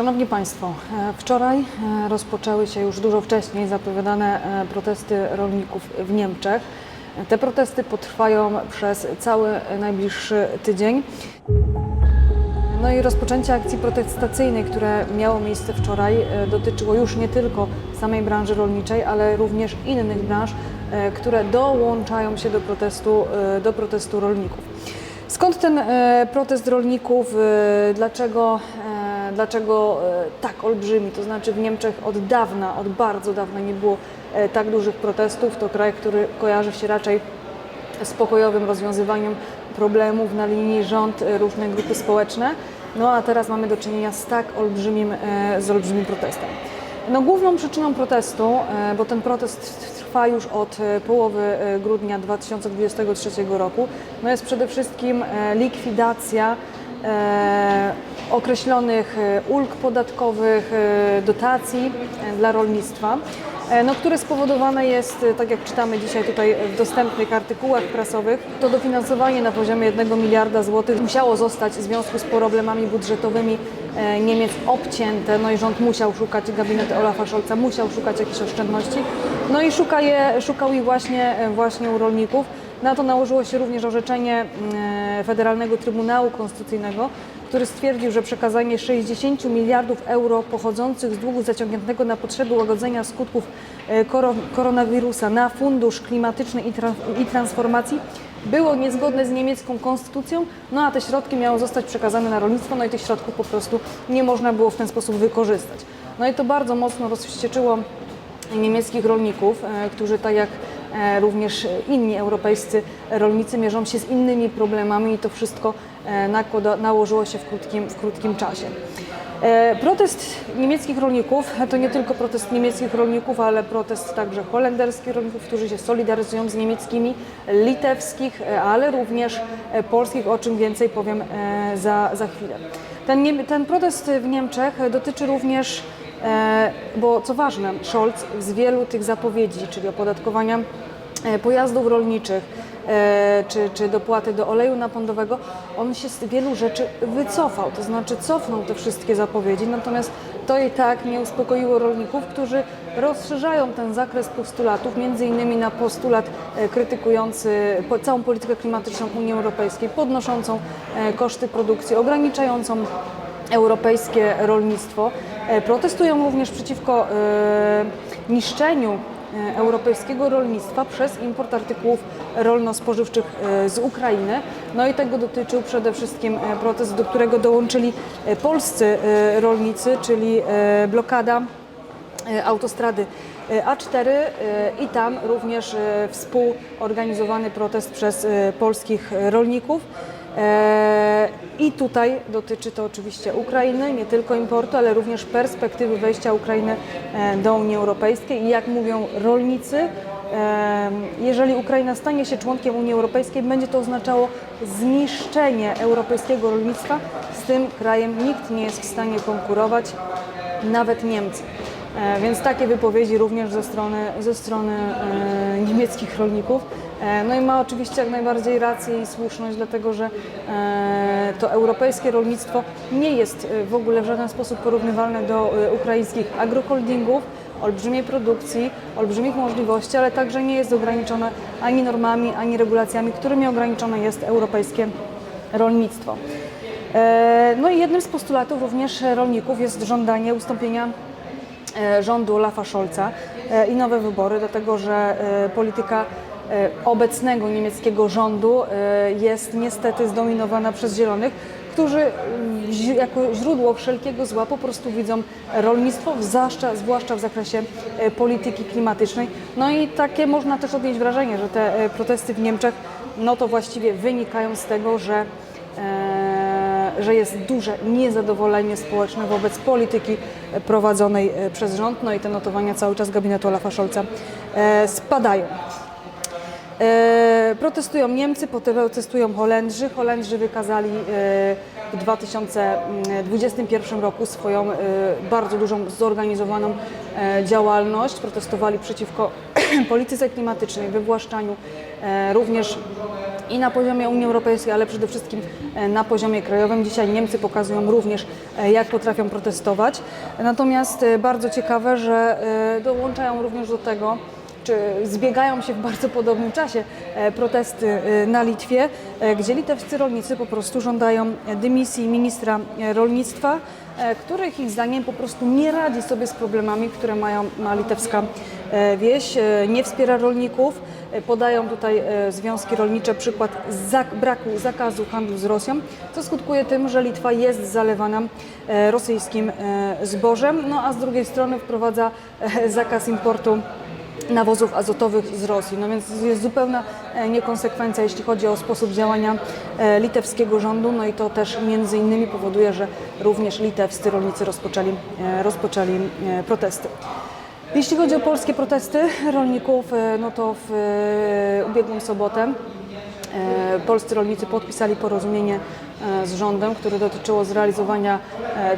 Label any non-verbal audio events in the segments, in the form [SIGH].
Szanowni Państwo, e, wczoraj e, rozpoczęły się już dużo wcześniej zapowiadane e, protesty rolników w Niemczech. Te protesty potrwają przez cały najbliższy tydzień. No i rozpoczęcie akcji protestacyjnej, które miało miejsce wczoraj, dotyczyło już nie tylko samej branży rolniczej, ale również innych branż, które dołączają się do protestu, do protestu rolników. Skąd ten protest rolników? Dlaczego, dlaczego e, tak olbrzymi? To znaczy w Niemczech od dawna, od bardzo dawna nie było e, tak dużych protestów. To kraj, który kojarzy się raczej z pokojowym rozwiązywaniem problemów na linii rząd, e, różne grupy społeczne. No a teraz mamy do czynienia z tak olbrzymim, z olbrzymim protestem. No, główną przyczyną protestu, bo ten protest trwa już od połowy grudnia 2023 roku, no jest przede wszystkim likwidacja określonych e, ulg podatkowych, e, dotacji e, dla rolnictwa, e, no, które spowodowane jest, e, tak jak czytamy dzisiaj tutaj w dostępnych artykułach prasowych, to dofinansowanie na poziomie 1 miliarda złotych musiało zostać w związku z problemami budżetowymi e, Niemiec obcięte, no i rząd musiał szukać, gabinet Olafa Scholza musiał szukać jakichś oszczędności, no i szuka je, szukał ich właśnie, e, właśnie u rolników. Na to nałożyło się również orzeczenie mm, Federalnego Trybunału Konstytucyjnego, który stwierdził, że przekazanie 60 miliardów euro pochodzących z długu zaciągniętego na potrzeby łagodzenia skutków e, koro- koronawirusa na Fundusz Klimatyczny i, tra- i Transformacji było niezgodne z niemiecką konstytucją, no a te środki miały zostać przekazane na rolnictwo, no i tych środków po prostu nie można było w ten sposób wykorzystać. No i to bardzo mocno rozwścieczyło niemieckich rolników, e, którzy tak jak e, również inni europejscy rolnicy mierzą się z innymi problemami i to wszystko e, nakłada, nałożyło się w krótkim, w krótkim czasie. E, Protest niemieckich rolników to nie tylko protest niemieckich rolników, ale protest także holenderskich rolników, którzy się solidaryzują z niemieckimi, litewskich, e, ale również e, polskich, o czym więcej powiem e, za, za chwilę. Ten, ten protest w Niemczech dotyczy również E, Bo co ważne, Scholz z wielu tych zapowiedzi, czyli opodatkowania e, pojazdów rolniczych, e, czy, czy dopłaty do oleju napędowego, on się z wielu rzeczy wycofał, to znaczy cofnął te wszystkie zapowiedzi, natomiast to i tak nie uspokoiło rolników, którzy rozszerzają ten zakres postulatów, między innymi na postulat e, krytykujący całą politykę klimatyczną Unii Europejskiej, podnoszącą e, koszty produkcji, ograniczającą europejskie rolnictwo. E, Protestują również przeciwko e, niszczeniu e, europejskiego rolnictwa przez import artykułów rolno-spożywczych z Ukrainy. No i tego dotyczył przede wszystkim protest, do którego dołączyli polscy rolnicy, czyli blokada autostrady e, A4 e, i tam również współorganizowany protest przez polskich rolników. E, I tutaj dotyczy to oczywiście Ukrainy, nie tylko importu, ale również perspektywy wejścia Ukrainy e, do Unii Europejskiej. I jak mówią rolnicy, e, jeżeli Ukraina stanie się członkiem Unii Europejskiej, będzie to oznaczało zniszczenie europejskiego rolnictwa. Z tym krajem nikt nie jest w stanie konkurować, nawet Niemcy. Więc takie wypowiedzi również ze strony, ze strony niemieckich rolników. E, no i ma oczywiście jak najbardziej rację i słuszność, dlatego że e, to europejskie rolnictwo nie jest e, w ogóle w żaden sposób porównywalne do ukraińskich agroholdingów, olbrzymiej produkcji, olbrzymich możliwości, ale także nie jest ograniczone ani normami, ani regulacjami, którymi ograniczone jest europejskie rolnictwo. No i jednym z postulatów również rolników jest żądanie ustąpienia rządu Olafa Scholza i nowe wybory, dlatego że polityka obecnego niemieckiego rządu e, jest niestety zdominowana przez Zielonych, którzy mm, jako źródło wszelkiego zła po prostu widzą rolnictwo, zwłaszcza, w zakresie e, polityki klimatycznej. No i takie można też odnieść wrażenie, że te e, protesty w Niemczech no to właściwie wynikają z tego, że e, że jest duże niezadowolenie społeczne wobec polityki prowadzonej e, przez rząd, no i te notowania cały czas gabinetu Olafa Scholza e, spadają. E, protestują Niemcy, protestują Holendrzy. Holendrzy wykazali e, w 2021 roku swoją e, bardzo dużą zorganizowaną działalność. Protestowali przeciwko [CLEARS THROAT] polityce klimatycznej, wywłaszczaniu, również i na poziomie Unii Europejskiej, ale przede wszystkim na poziomie krajowym. Dzisiaj Niemcy pokazują również, jak potrafią protestować. Natomiast bardzo ciekawe, że dołączają również do tego, czy zbiegają się w bardzo podobnym czasie e, protesty e, na Litwie, e, gdzie litewscy rolnicy po prostu żądają dymisji ministra rolnictwa, których ich zdaniem po prostu nie radzi sobie z problemami, które mają, ma litewska wieś, nie wspiera rolników. Podają tutaj związki rolnicze przykład braku zakazu handlu z Rosją, co skutkuje tym, że Litwa jest zalewana rosyjskim zbożem, no a z drugiej strony wprowadza zakaz importu nawozów azotowych z Rosji. No więc jest zupełna e, niekonsekwencja, jeśli chodzi o sposób działania e, litewskiego rządu. No i to też między innymi powoduje, że również litewscy rolnicy rozpoczęli, e, rozpoczęli protesty. Jeśli chodzi o polskie protesty rolników, no to w ubiegłą sobotę Polscy rolnicy podpisali porozumienie z rządem, które dotyczyło zrealizowania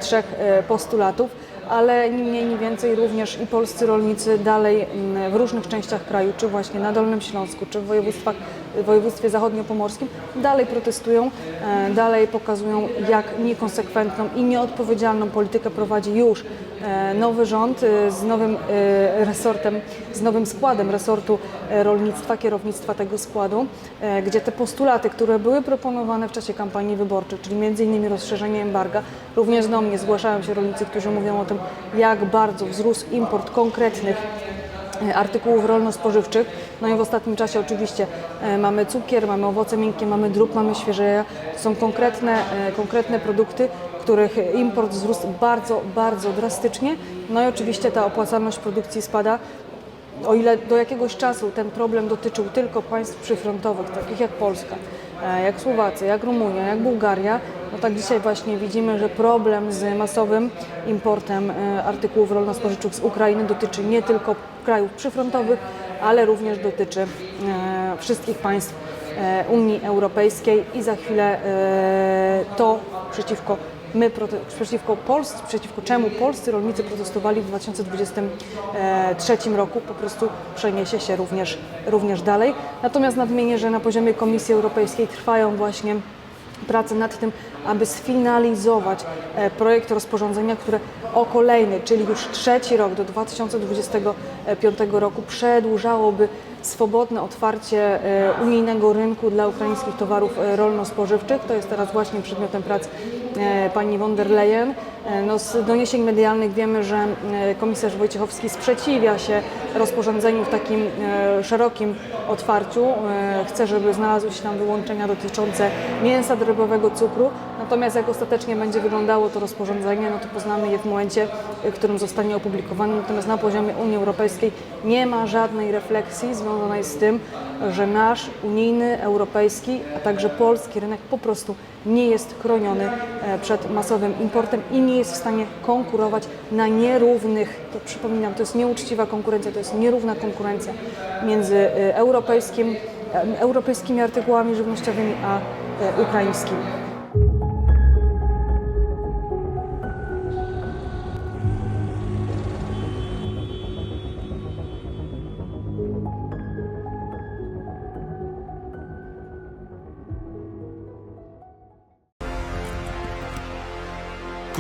trzech postulatów, ale ni mniej, ni więcej również i polscy rolnicy dalej mm, w różnych częściach kraju, czy właśnie na Dolnym Śląsku, czy w województwach, w województwie zachodniopomorskim, dalej protestują, e, dalej pokazują, jak niekonsekwentną i nieodpowiedzialną politykę prowadzi już e, nowy rząd e, z nowym resortem, z nowym składem resortu rolnictwa, kierownictwa tego składu, gdzie te postulaty, które były proponowane w czasie kampanii wyborczej, czyli m.in. rozszerzenie embarga, również do mnie zgłaszają się rolnicy, którzy mówią o tym, jak bardzo wzrósł import konkretnych artykułów rolno-spożywczych. No i w ostatnim czasie oczywiście e, mamy cukier, mamy owoce miękkie, mamy drób, mamy świeże jaja. To są konkretne, e, konkretne produkty, których import wzrósł bardzo, bardzo drastycznie. No i oczywiście ta opłacalność produkcji spada. O ile do jakiegoś czasu ten problem dotyczył tylko państw przyfrontowych, takich jak Polska, e, jak Słowacja, jak Rumunia, jak Bułgaria, no tak dzisiaj właśnie widzimy, że problem z masowym importem e, artykułów rolno-spożywczych z Ukrainy dotyczy nie tylko krajów przyfrontowych, ale również dotyczy e, wszystkich państw e, Unii Europejskiej. I za chwilę e, to przeciwko my przeciwko Polsce, przeciwko czemu polscy rolnicy protestowali w 2023 roku, po prostu przeniesie się również, również dalej. Natomiast nadmienię, że na poziomie Komisji Europejskiej trwają właśnie prace nad tym, aby sfinalizować e, projekt rozporządzenia, które o kolejny, czyli już trzeci rok do 2025 roku przedłużałoby swobodne otwarcie e, unijnego rynku dla ukraińskich towarów e, rolno-spożywczych. To jest teraz właśnie przedmiotem prac e, pani von der Leyen. E, No, z doniesień medialnych wiemy, że e, komisarz Wojciechowski sprzeciwia się rozporządzeniu w takim e, szerokim otwarciu. E, Chce, żeby znalazły się tam wyłączenia dotyczące mięsa drobowego, cukru. Natomiast jak ostatecznie będzie wyglądało to rozporządzenie, no to poznamy je w momencie, w którym zostanie opublikowane. Natomiast na poziomie Unii Europejskiej nie ma żadnej refleksji związanej z tym, że nasz unijny, europejski, a także polski rynek po prostu nie jest chroniony e, przed masowym importem i nie jest w stanie konkurować na nierównych, to przypominam, to jest nieuczciwa konkurencja, to jest nierówna konkurencja między e, europejskim, e, europejskimi artykułami żywnościowymi a ukraińskimi.